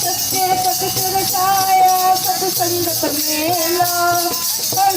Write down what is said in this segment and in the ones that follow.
सत्य सत्य साया सत्संगत मेला हर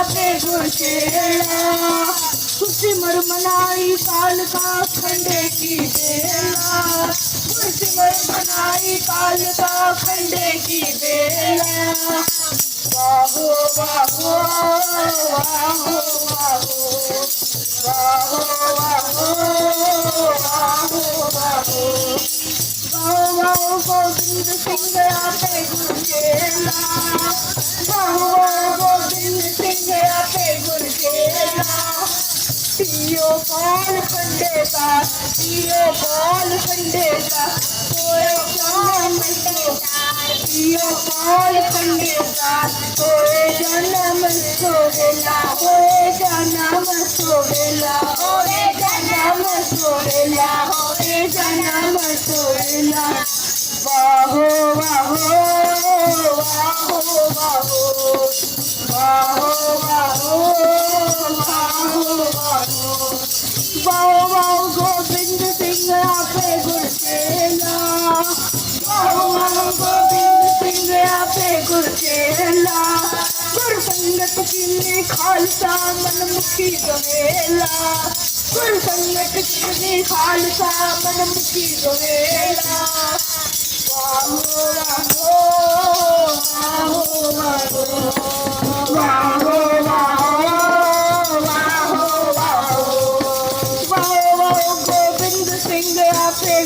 आपे गुरचेला खुशी मर मनाई काल का खंडे की बेला खुशी मर मनाई काल का खंडे की बेला बाहो बाहो बाहो बाहो बाहो बाहो बाहो बाहो बाहो गोविंद सिंह बाहो बाहो गोविंद पियो पाल पंडे पियो पाल पंडे का कोयो पियो पाल पंडे का कोए जाना मस्तो बेला कोए जाना मस्तो बेला कोए जाना वाहो वाहो संगत की खालसा मनमुखी गवेला गुरु संगत की खालसा मनमुखी गवेला वाहो वाहो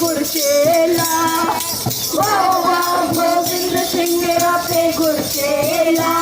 गुरचेला वाह वाह गोविंद सिंह आपे गुरचेला